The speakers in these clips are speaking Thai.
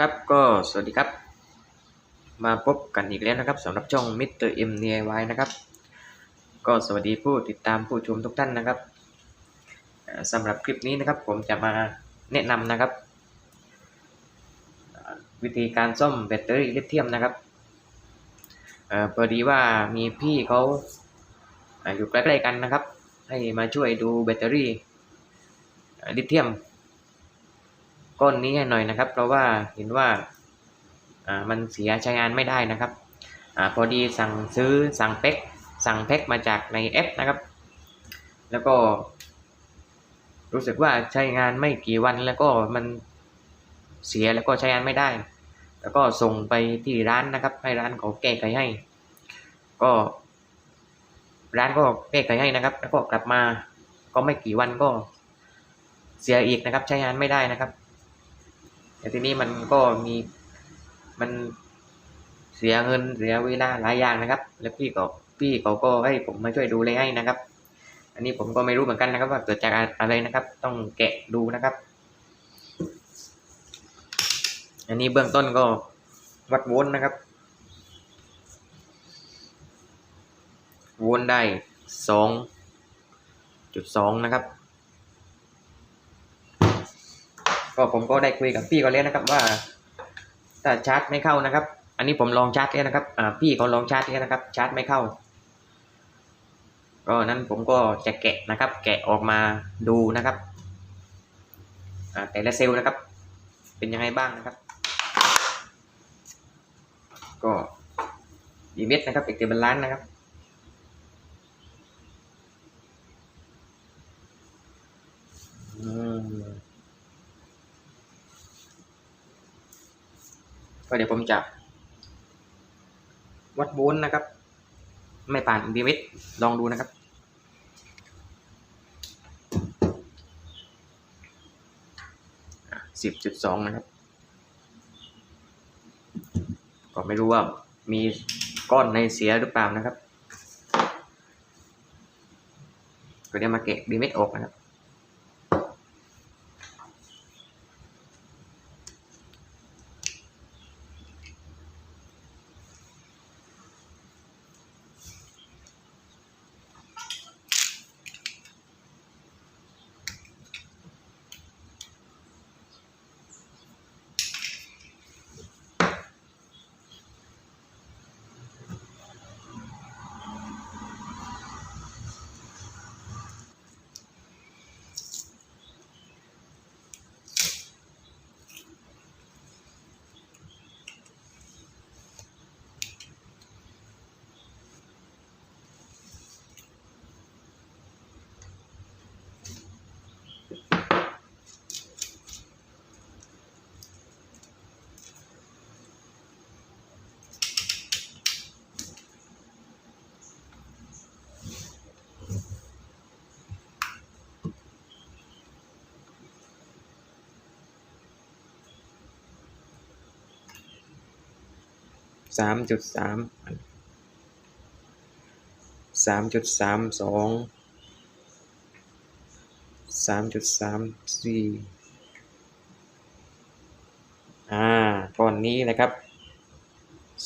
ครับก็สวัสดีครับ มาพบกันอีกแล้วนะครับสำหรับช่อง Mr. M DIY นะครับ ก็สวัสดีผู้ติดตามผู้ชมทุกท่านนะครับสำหรับคลิปนี้นะครับ ผมจะมาแนะนำนะครับ วิธีการซ่อมแบตเตอรี่ลิเธียมนะครับเออพอดีว่ามีพี่เขาอยู่ใกล้ๆกันนะครับ ให้มาช่วยดูแบตเตอรี่ลิเธียม ก้อนนี้ให้หน่อยนะครับ เพราะว่าเห็นว่าอ่ามันเสียใช้งานไม่ได้นะครับอ่าพอดีสั่งซื้อสั่งแพ็คสั่งแพ็คมาจากในแอปนะครับ แล้วก็ รู้สึกว่าใช้งานไม่กี่วันแล้วก็มันเสียแล้วก็ใช้งานไม่ได้ แล้วก็ส่งไปที่ร้านนะครับ ให้ร้านเขาแก้ไขให้ ก็ ร้านก็แก้ไขให้นะครับ แล้วก็กลับมาก็ไม่กี่วันก็เสียอีกนะครับ ใช้งานไม่ได้นะครับ แต่ทีนี้มันก็มีมันเสียเงินเสียเวลาหลายอย่างนะครับ แล้วพี่ก็พี่เขาก็ให้ผมมาช่วยดูเลยให้นะครับ อันนี้ผมก็ไม่รู้เหมือนกันนะครับ ว่าเกิดจากอะไรนะครับ ต้องแกะดูนะครับ อันนี้เบื้องต้นก็วัดโวลต์นะครับโวลต์ได้สองจุดสองนะครับ ก็ผมก็ได้คุยกับพี่เขาแล้วนะครับว่าถ้าชาร์จไม่เข้านะครับ อันนี้ผมลองชาร์จแล้วนะครับอ่าพี่เขาลองชาร์จแล้วนะครับ ชาร์จไม่เข้า ก็นั้นผมก็จะแกะนะครับ แกะออกมาดูนะครับอ่าแต่ละเซลล์นะครับ เป็นยังไงบ้างนะครับ ก็ดีเม็ดนะครับเอกเตบันล้านนะครับอืม ก็เดี๋ยวผมจะ วัดโวลต์นะครับ ไม่ผ่าน b m ลองดูนะครับสิบจุดสองนะครับ ก็ไม่รู้ว่ามีก้อนในเสียหรือเปล่านะครับก็เดี๋ยวมาเกะ b m ออกนะครับ สามจุดสามสามจุดสามสองสามจุดสามสี่อ่าก้อนนี้นะครับ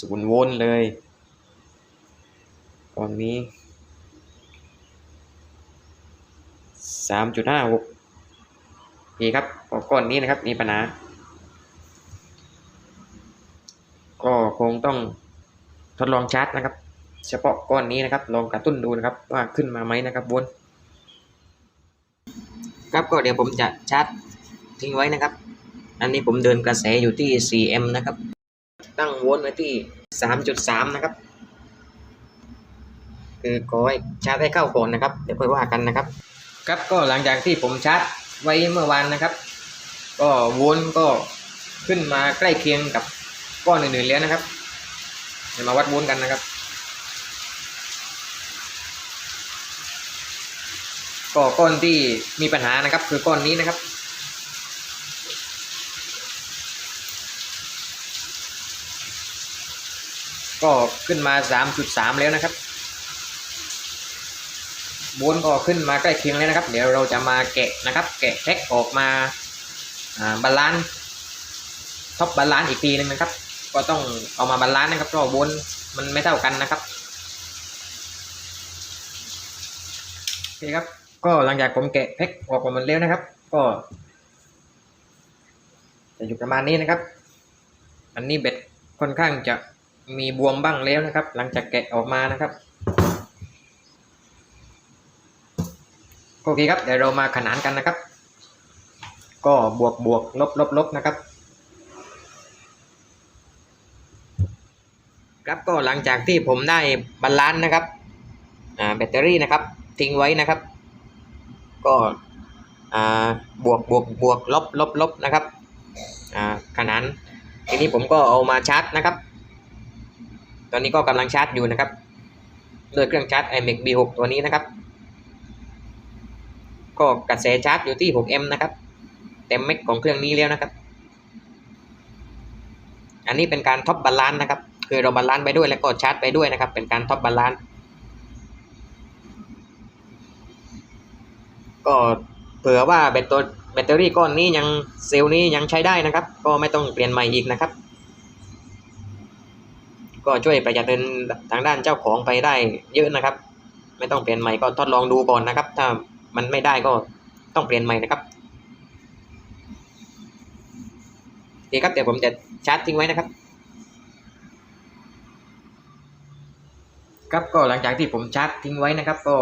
ศูนย์โวลต์เลยก้อนนี้สามจุดห้าหกนี่ครับก้อนนี้นะครับมีปัญหา ก็คง ต้องทดลองชาร์จนะครับ เฉพาะก้อนนี้นะครับ ลองกระตุ้นดูนะครับว่าขึ้นมาไหมนะครับวนครับก็เดี๋ยวผมจะชาร์จทิ้งไว้นะครับ อันนี้ผมเดินกระแสอยู่ที่ 4M นะครับ ตั้งโวลต์ไว้ที่ 3.3 นะครับ คือขอให้ชาร์จให้เข้าก่อนนะครับ เดี๋ยวค่อยว่ากันนะครับ ครับก็หลังจากที่ผมชาร์จไว้เมื่อวานนะครับ ก็โวลต์ก็ขึ้นมาใกล้เคียงกับก้อนอื่นๆแล้วนะครับ ดี๋ยวมาวัดโวลต์กันนะครับ ก็ก้อนที่มีปัญหานะครับ คือก้อนนี้นะครับก็ขึ้นมา 3.3 แล้วนะครับโวลต์ก็ขึ้นมาใกล้เคียงแล้วนะครับ เดี๋ยวเราจะมาแกะนะครับ แกะแท็กออกมาบาลานซ์ท็อปบาลานซ์อีกทีหนึงนะครับ ก็ต้องเอามาบาลานซ์นะครับเพราะว่าวนมันไม่เท่ากันนะครับโอเคครับ ก็หลังจากผมแกะแพ็คออกมาหมดแล้วนะครับ ก็จะอยู่ประมาณนี้นะครับ อันนี้เบ็ดค่อนข้างจะมีบวมบ้างแล้วนะครับ หลังจากแกะออกมานะครับโอเคครับเดี๋ยวเรามาขนานกันนะครับ ก็บวกบวกลบลบลบนะครับ ครับก็หลังจากที่ผมได้บาลานซ์นะครับอ่าแบตเตอรี่นะครับ ทิ้งไว้นะครับ ก็อ่าบวกบวกบวกลบลบลบนะครับอ่าขนานทีนี้ผมก็เอามาชาร์จนะครับ ตอนนี้ก็กำลังชาร์จอยู่นะครับโดยเครื่องชาร์จ iMac B6 ตัวนี้นะครับ ก็กระแสชาร์จอยู่ที่ 6M นะครับเต็มเม็ดของเครื่องนี้แล้วนะครับ อันนี้เป็นการท็อปบาลานซ์นะครับ คือเราบาลานซ์ไปด้วยแล้วก็ชาร์จไปด้วยนะครับ เป็นการท็อปบาลานซ์ก็เผื่อว่าแบตตัวแบตเตอรี่ก้อนนี้ยังเซลล์นี้ยังใช้ได้นะครับ ก็ไม่ต้องเปลี่ยนใหม่อีกนะครับ ก็ช่วยประหยัดเงินทางด้านเจ้าของไปได้เยอะนะครับ ไม่ต้องเปลี่ยนใหม่ก็ทดลองดูก่อนนะครับ ถ้ามันไม่ได้ก็ต้องเปลี่ยนใหม่นะครับโอเคครับเดี๋ยวผมจะชาร์จทิ้งไว้นะครับ ครับก็หลังจากที่ผมชาร์จทิ้งไว้นะครับ ก็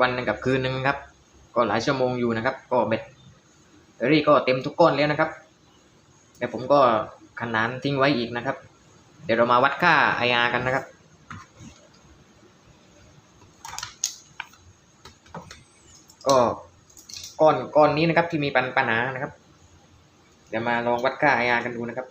วันหนึงกับคืนหนึ่งครับ ก็หลายชั่วโมงอยู่นะครับ ก็แบตเตอรี่ก็เต็มทุกก้อนแล้วนะครับแต่ผมก็ขนานทิ้งไว้อีกนะครับ เดี๋ยวเรามาวัดค่า IR กันนะครับก็ก้อนก้อนนี้นะครับที่มีปัญปัญหานะครับ เดี๋ยวมาลองวัดค่า IR กันดูนะครับ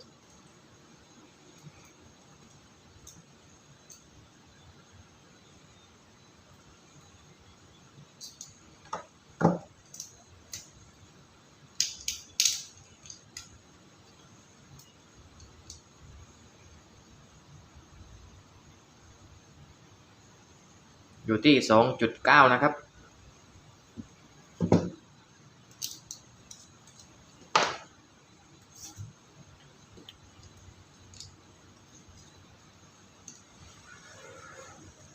อยู่ที่สองจุดเก้านะครับ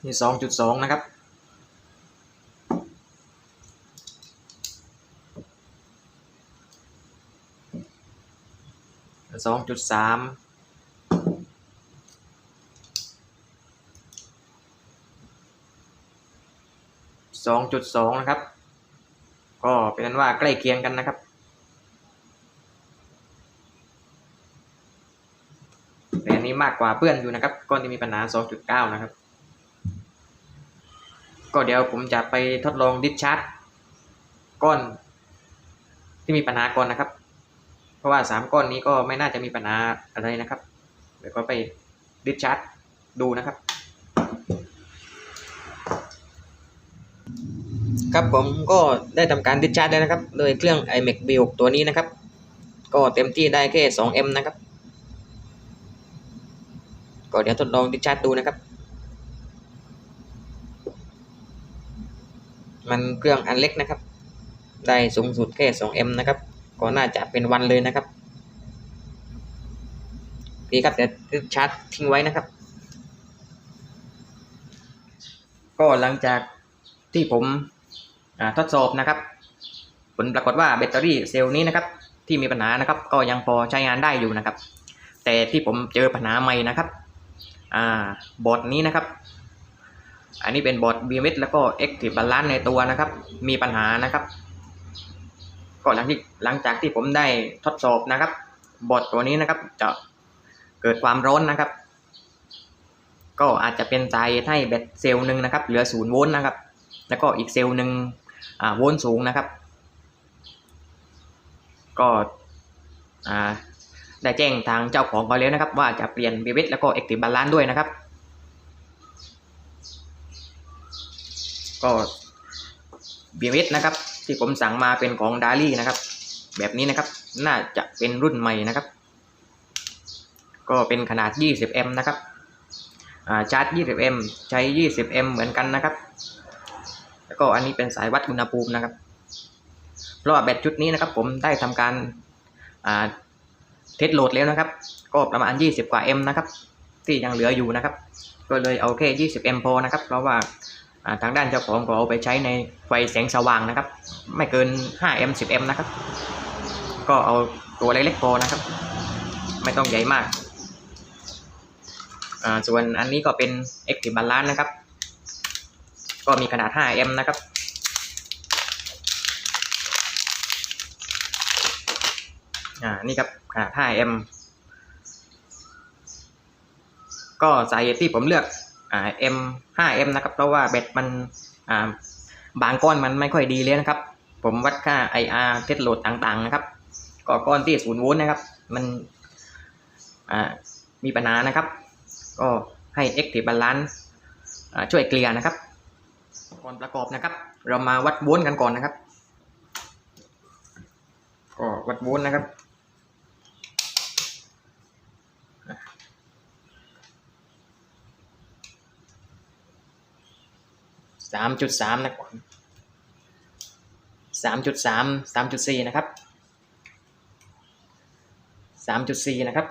นี่สองจุดสองนะครับสองจุดสาม สองจุดสองนะครับ ก็เป็นนั้นว่าใกล้เคียงกันนะครับ แต่อันนี้มากกว่าเพื่อนอยู่นะครับ ก้อนที่มีปัญหา 2.9 นะครับ ก็เดี๋ยวผมจะไปทดลองดิสชาร์จก้อนที่มีปัญหาก่อนนะครับ เพราะว่า 3 ก้อนนี้ก็ไม่น่าจะมีปัญหาอะไรนะครับ เดี๋ยวก็ไปดิสชาร์จดูนะครับ ครับผมก็ได้ทำการดิสชาร์จแล้วนะครับ โดยเครื่อง iMac B6 ตัวนี้นะครับ ก็เต็มที่ได้แค่ 2M นะครับ ก็เดี๋ยวทดลองดิสชาร์จดูนะครับ มันเครื่องอันเล็กนะครับ ได้สูงสุดแค่ 2M นะครับ ก็น่าจะเป็นวันเลยนะครับโอเครับเดี๋ยวดิสชาร์จทิ้งไว้นะครับ ก็หลังจากที่ผม ทดสอบนะครับ ผลปรากฏว่าแบตเตอรี่เซลล์นี้นะครับที่มีปัญหานะครับ ก็ยังพอใช้งานได้อยู่นะครับ แต่ที่ผมเจอปัญหาใหม่นะครับอ่าบอร์ดนี้นะครับ อันนี้เป็นบอร์ด BMS แล้วก็ Active Balance ในตัวนะครับ มีปัญหานะครับ ก็หลังที่หลังจากที่ผมได้ทดสอบนะครับ บอร์ดตัวนี้นะครับ จะเกิดความร้อนนะครับ ก็อาจจะเป็นสาเหตุให้แบตเซลล์หนึ่งนะครับ เหลือศูนย์โวลต์นะครับ แล้วก็อีกเซลล์หนึ่ง โวลต์สูงนะครับ ก็อ่าได้แจ้งทางเจ้าของเขาแล้วนะครับ ว่าจะเปลี่ยนบีวิตแล้วก็เอ็กติบาลานด้วยนะครับ ก็บีวิตนะครับ ที่ผมสั่งมาเป็นของดารี่นะครับ แบบนี้นะครับน่าจะเป็นรุ่นใหม่นะครับ ก็เป็นขนาด 20M นะครับอ่าชาร์จ 20M ใช้ 20M เหมือนกันนะครับ แล้วก็อันนี้เป็นสายวัดอุณหภูมินะครับ เพราะว่าแบตชุดนี้นะครับ ผมได้ทำการเทสโหลดแล้วนะครับ ก็ประมาณ 20 กว่า M นะครับ ที่ยังเหลืออยู่นะครับ ก็เลยเอาแค่20 M พอนะครับ เพราะว่าทางด้านเจ้าของก็เอาไปใช้ในไฟแสงสว่างนะครับ ไม่เกิน 5M 10M นะครับ ก็เอาตัวเล็กๆพอนะครับ ไม่ต้องใหญ่มาก ส่วนอันนี้ก็เป็น Active Balance นะครับ ก็มีขนาด 5M นะครับ อ่า นี่ครับขนาด 5M ก็สาเหตุที่ผมเลือก อ่า M 5M นะครับ เพราะว่าแบตมัน อ่า บางก้อนมันไม่ค่อยดีเลยนะครับ ผมวัดค่า IR เทสโหลดต่างๆ นะครับ ก็ก้อนที่0โวลต์นะครับ มัน อ่า มีปัญหานะครับ ก็ให้ Active Balance อ่าช่วยเคลียร์นะครับ ก่อนประกอบนะครับ เรามาวัดโวลต์กันก่อนนะครับ ก็วัดโวลต์นะครับสามจุดสามนะครับสามจุดสามสามจุดสี่นะครับสามจุดสี่นะครับ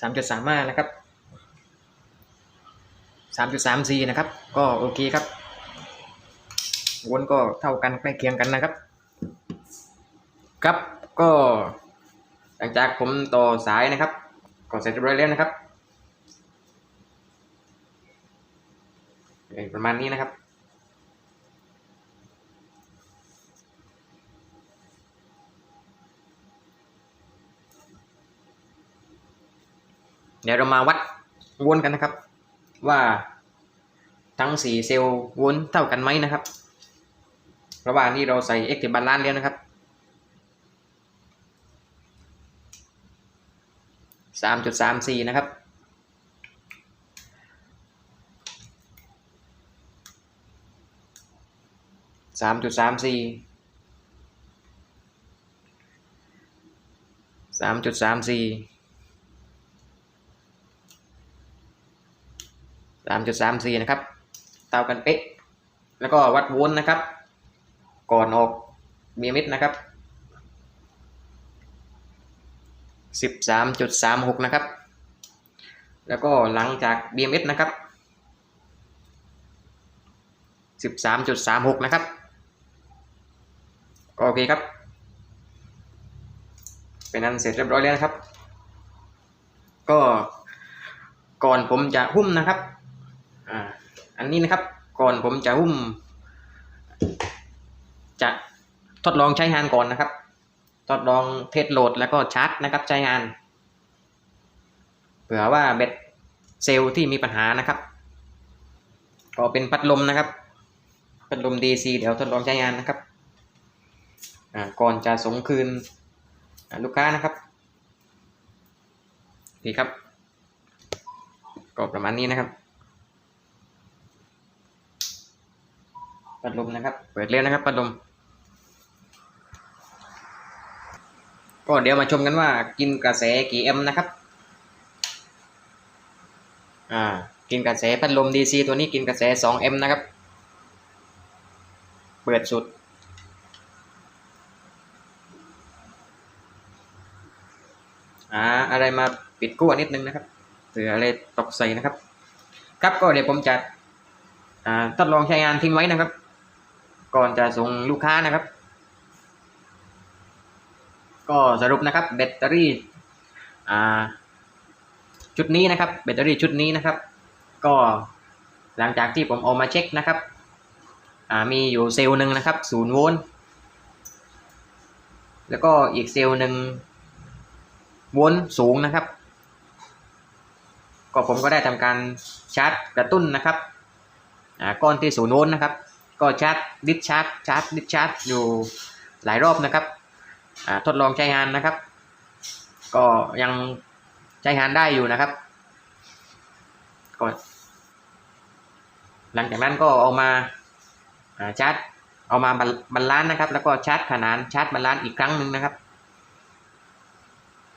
สามจุดสามห้านะครับ สามจุดสามซีนะครับ ก็โอเคครับ วนก็เท่ากันใกล้เคียงกันนะครับ ครับก็ หลังจากผมต่อสายนะครับ ก็เสร็จเรียบร้อยแล้วนะครับ ประมาณนี้นะครับเดี๋ยวเรามาวัดวนกันนะครับ ว่าทั้งสี่เซลล์วนเท่ากันไหมนะครับ ระหว่างนี้เราใส่ Active Balance แล้วนะครับสามจุดสามสี่นะครับ สามจุดสามสี่ สามจุดสามสี่ สามจุดสามซีนะครับเท่ากันเป๊ะ แล้วก็วัดโวลต์นะครับ ก่อนออกเบียมิดนะครับสิบสามจุดสามหกนะครับ แล้วก็หลังจาก BMS นะครับสิบสามจุดสามหกนะครับก็โอเคครับ เป็นอันเสร็จเรียบร้อยแล้วนะครับ ก็ก่อนผมจะหุ้มนะครับ อ่าอันนี้นะครับก่อนผมจะหุ้ม จะทดลองใช้งานก่อนนะครับ ทดลองเทสโหลดแล้วก็ชาร์จนะครับใช้งาน เผื่อว่าแบตเซลล์ที่มีปัญหานะครับ ก็เป็นพัดลมนะครับ พัดลม DC เดี๋ยวทดลองใช้งานนะครับก่อนจะส่งคืนลูกค้านะครับนี่ครับ ก็ประมาณนี้นะครับ พัดลมนะครับ เปิดเรียนะครับพัดลม ก็เดี๋ยวมาชมกันว่ากินกระแสกี่แอมป์นะครับ อ่า กินกระแสพัดลม DC ตัวนี้กินกระแส2แอมป์นะครับ เปิดสุดอ่าอะไรมาปิดกั้วนิดนึงนะครับเผื่ออะไรตกใส่นะครับ ครับก็เดี๋ยวผมจะอ่าทดลองใช้งานทิ้งไว้นะครับ ก่อนจะส่งลูกค้านะครับ ก็สรุปนะครับแบตเตอรี่อ่าชุดนี้นะครับแบตเตอรี่ชุดนี้นะครับ ก็หลังจากที่ผมเอามาเช็คนะครับอ่ามีอยู่เซลล์หนึ่งนะครับศูนย์โวลต์แล้วก็อีกเซลล์หนึ่งโวลต์สูงนะครับ ก็ผมก็ได้ทำการชาร์จกระตุ้นนะครับอ่าก้อนที่ศูนย์โวลต์นะครับ ก็ชาร์จดิสชาร์จชาร์จดิสชาร์จอยู่หลายรอบนะครับทดลองใช้งานนะครับ ก็ยังใช้งานได้อยู่นะครับก็หลังจากนั้นก็เอามาชาร์จเอามาบรรลานนะครับ แล้วก็ชาร์จขนานชาร์จบรรลานอีกครั้งหนึ่งนะครับ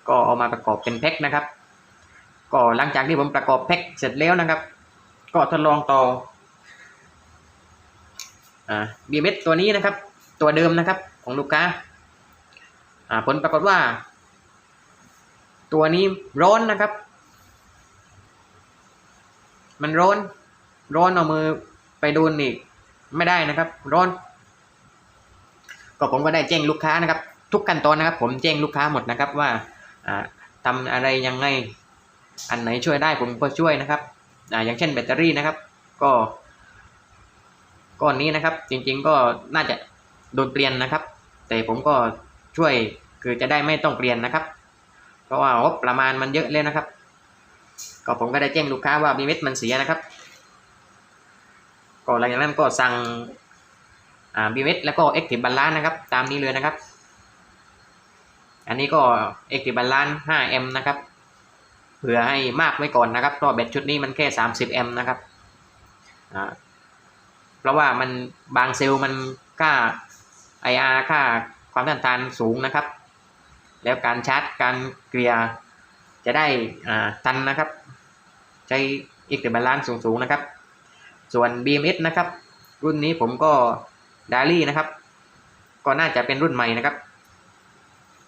ก็เอามาประกอบเป็นแพ็คนะครับ ก็หลังจากที่ผมประกอบแพ็คเสร็จแล้วนะครับ ก็ทดลองต่อ อ่าบีเมตัวนี้นะครับ ตัวเดิมนะครับของลูกค้าอ่าผลปรากฏว่า ตัวนี้ร้อนนะครับ มันร้อน ร้อนเอามือไปโดนอีกไม่ได้นะครับ ร้อน ก็ผมก็ได้แจ้งลูกค้านะครับ ทุกขั้นตอนนะครับ ผมแจ้งลูกค้าหมดนะครับว่าอ่าทำอะไรยังไง อันไหนช่วยได้ผมก็ช่วยนะครับออย่างเช่นแบตเตอรี่นะครับ ก็ ก้อนนี้นะครับ จริง ๆ ก็น่าจะโดนเปลี่ยนนะครับ แต่ผมก็ช่วยคือจะได้ไม่ต้องเปลี่ยนนะครับ เพราะว่างบประมาณมันเยอะเลยนะครับ ก็ผมก็ได้แจ้งลูกค้าว่าบีเม็ดมันเสียนะครับก็หลังจากนั้นก็สั่งบีเม็ดแล้วก็เอ็กติบัลลานนะครับ ตามนี้เลยนะครับ อันนี้ก็เอ็กติบัลลาน 5M นะครับเผื่อให้มากไว้ก่อนนะครับเพราะแบตชุดนี้มันแค่ 30M นะครับอ่า เพราะว่ามันบางเซลล์มันค่า IR ค่าความต้านทานสูงนะครับ แล้วการชาร์จการเกลียร์จะได้ทันนะครับ ใช้อีกแต่บาลานซ์สูงๆนะครับ ส่วน BMS นะครับ รุ่นนี้ผมก็ดารี่นะครับ ก็น่าจะเป็นรุ่นใหม่นะครับ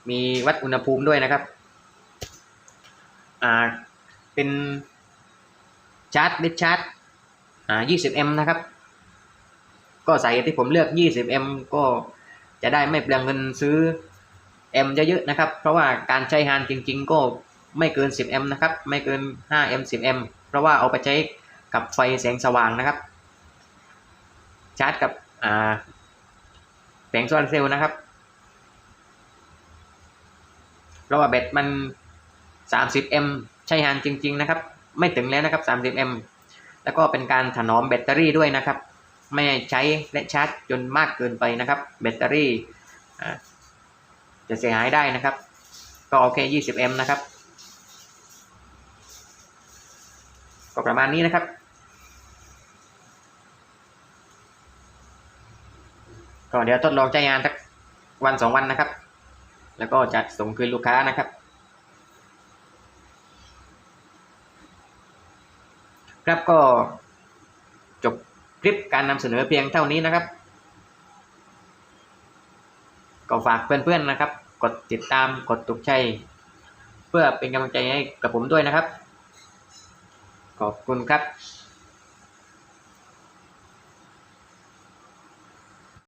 มีวัดอุณหภูมิด้วยนะครับอ่าเป็นชาร์จเดิชาร์จอ่า 20M นะครับ ก็สาเหตุที่ผมเลือก 20M ก็จะได้ไม่เปลืองเงินซื้อ M เยอะๆนะครับ เพราะว่าการใช้งานจริง ๆ ก็ไม่เกิน 10M นะครับ ไม่เกิน 5M 10M เพราะว่าเอาไปใช้กับไฟแสงสว่างนะครับ ชาร์จกับแผงโซลาร์เซลล์นะครับ เพราะว่าแบตมัน 30M ใช้งานจริง ๆ นะครับ ไม่ถึงแล้วนะครับ 30M แล้วก็เป็นการถนอมแบตเตอรี่ด้วยนะครับ ไม่ใช้และชาร์จจนมากเกินไปนะครับ แบตเตอรี่จะเสียหายได้นะครับ ก็โอเค 20M นะครับ ก็ประมาณนี้นะครับก็เดี๋ยวทดลองใช้งานสักวันสองวันนะครับ แล้วก็จะส่งคืนลูกค้านะครับ ครับก็ คลิปการนำเสนอเพียงเท่านี้นะครับ ก็ฝากเพื่อนๆนะครับ กดติดตามกดตุกใจเพื่อเป็นกำลังใจให้กับผมด้วยนะครับ ขอบคุณครับ